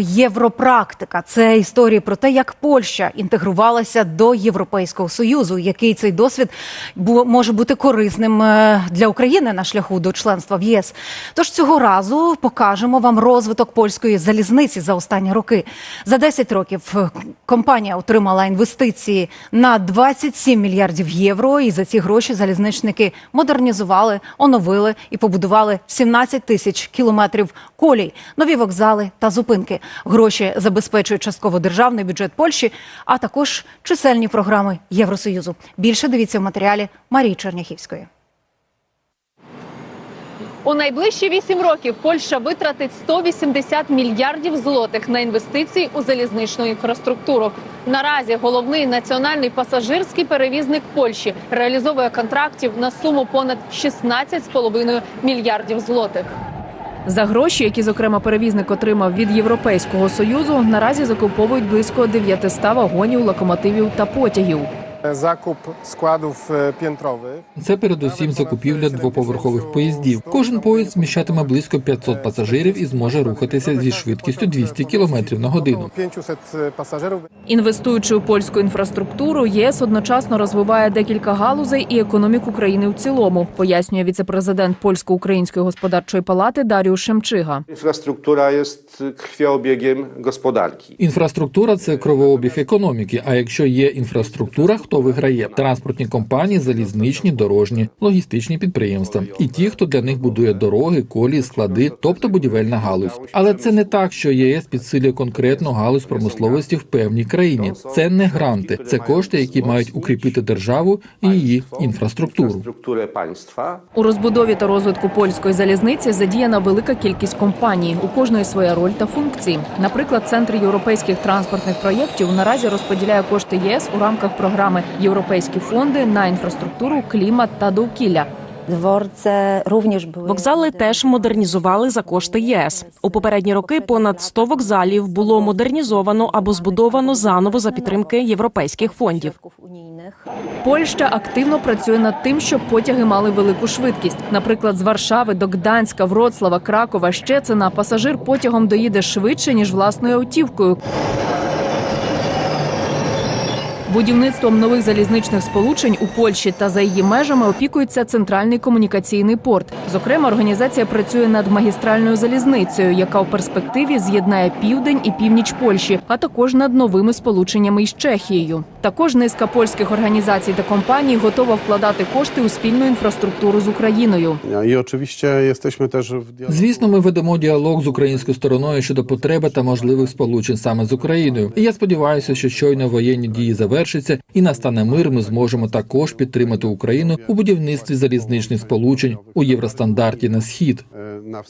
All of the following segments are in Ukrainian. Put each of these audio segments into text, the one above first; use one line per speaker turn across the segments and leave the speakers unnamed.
європрактика. Це історії про те, як Польща інтегрувалася до Європейського союзу. Який цей досвід може бути корисним е, для України на шляху до членства в ЄС. Тож цього разу покажемо вам розвиток польської залізниці за останні роки. За 10 років е, компанія отримала інвестиції на 27 мільярдів євро. І за ці гроші залізничники модернізували, оновили і побудували 17 тисяч кілометрів колій, нові вокзали та зупинки. Гроші забезпечує частково державний бюджет Польщі, а також чисельні програми Євросоюзу. Більше дивіться в матеріалі Марії Черняхівської.
У найближчі вісім років Польща витратить 180 мільярдів злотих на інвестиції у залізничну інфраструктуру. Наразі головний національний пасажирський перевізник Польщі реалізовує контрактів на суму понад 16,5 мільярдів злотих. За гроші, які зокрема перевізник отримав від Європейського союзу, наразі закуповують близько 900 вагонів, локомотивів та потягів.
Zakup składów e, piętrowych.
Це передусім закупівля двоповерхових поїздів. Кожен поїзд зміщатиме близько 500 пасажирів і зможе рухатися зі швидкістю 200 км на годину.
500 pasażerów.
Інвестуючи у польську інфраструктуру, єС одночасно розвиває декілька галузей і економіку країни в цілому, пояснює віцепрезидент польсько-української господарчої палати Даріуш Шемчига.
Infrastruktura jest krwiobiegiem gospodarki.
Інфраструктура це кровообіг економіки. А якщо є інфраструктура, хто виграє? Транспортні компанії, залізничні, дорожні, логістичні підприємства і ті, хто для них будує дороги, колії, склади, тобто будівельна галузь. Але це не так, що ЄС підсилює конкретну галузь промисловості в певній країні. Це не гранти, це кошти, які мають укріпити державу і її інфраструктуру.
У розбудові та розвитку польської залізниці задіяна велика кількість компаній. У кожної своя роль та функції. Наприклад, центр європейських транспортних проєктів наразі розподіляє кошти ЄС у рамках програми Європейські фонди на інфраструктуру, клімат та довкілля.
Дворце również były
Вокзали теж модернізували за кошти ЄС. У попередні роки понад 100 вокзалів було модернізовано або збудовано заново за підтримки європейських фондів.
Польща активно працює над тим, щоб потяги мали велику швидкість. Наприклад, з Варшави до Гданська, Вроцлава, Кракова, Щецина пасажир потягом доїде швидше ніж власною автівкою. Будівництвом нових залізничних сполучень у Польщі та за її межами опікується центральний комунікаційний порт. Зокрема, організація працює над магістральною залізницею, яка у перспективі з'єднає південь і північ Польщі, а також над новими сполученнями із Чехією. Також низка польських організацій та компаній готова вкладати кошти у спільну інфраструктуру з Україною.
Jesteśmy też w dialogu.
Звісно, ми ведемо діалог з українською стороною щодо потреби та можливих сполучень саме з Україною. І я сподіваюся, що щойно воєнні дії завершаться і настане мир. Ми зможемо також підтримати Україну у будівництві залізничних сполучень у євростандарті на схід.
na.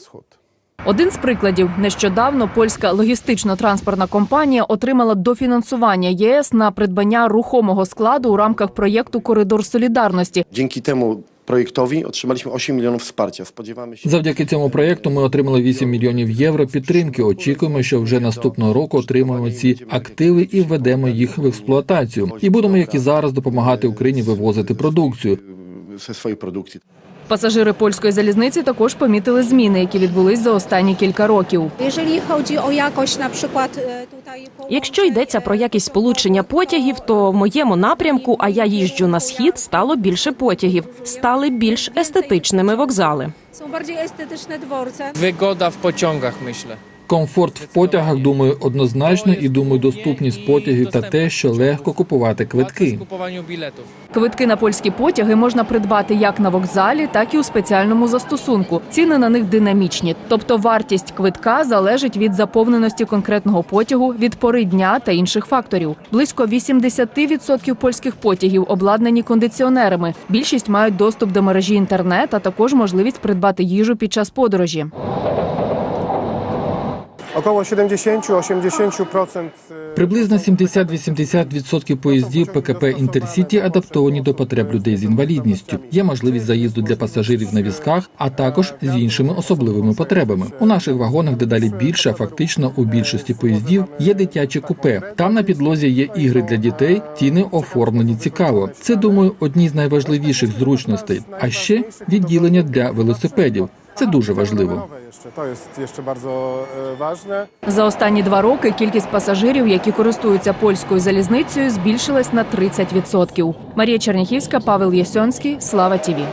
Один з прикладів нещодавно польська логістично-транспортна компанія отримала дофінансування ЄС на придбання рухомого складу у рамках проєкту Коридор солідарності.
Дякую temu projektowi otrzymaliśmy 8 milionów wsparcia. Spodziewamy się.
Завдяки цьому проєкту ми отримали 8 мільйонів євро підтримки. Очікуємо, що вже наступного року отримаємо ці активи і введемо їх в експлуатацію. І будемо, як і зараз, допомагати Україні вивозити продукцію.
ze swojej produkcji.
Пасажири польської залізниці також помітили зміни, які відбулись за останні кілька років.
Jeżeli chodzi o jakość na przykład e,
Якщо йдеться про якість сполучення потягів, то в моєму напрямку, а я їжджу на схід, стало більше потягів, стали більш естетичними вокзали.
Вигода в потягах, dworce.
Комфорт в потягах, думаю, однозначно, і думаю, доступність потягів та те, що легко купувати квитки.
Квитки на польські потяги можна придбати як на вокзалі, так і у спеціальному застосунку. Ціни на них динамічні, тобто вартість квитка залежить від заповненості конкретного потягу, від пори дня та інших факторів. Близько 80% польських потягів обладнані кондиціонерами. Більшість мають доступ до мережі інтернет, а також можливість придбати їжу під час подорожі.
Około 70-80% e,
Приблизно 70-80% поїздів ПКП Інтерсіті адаптовані до потреб людей з інвалідністю. Є можливість заїзду для пасажирів на візках, а також з іншими особливими потребами. У наших вагонах дедалі більше, а фактично у більшості поїздів є дитяче купе. Там на підлозі є ігри для дітей, тіни оформлені цікаво. Це думаю, одні з найважливіших зручностей. А ще відділення для велосипедів.
Це дуже важливо.
E.
За останні два роки кількість пасажирів, які користуються польською залізницею, збільшилась на 30%. Марія Черняхівська, Павел Єсьонський, Слава Тіві.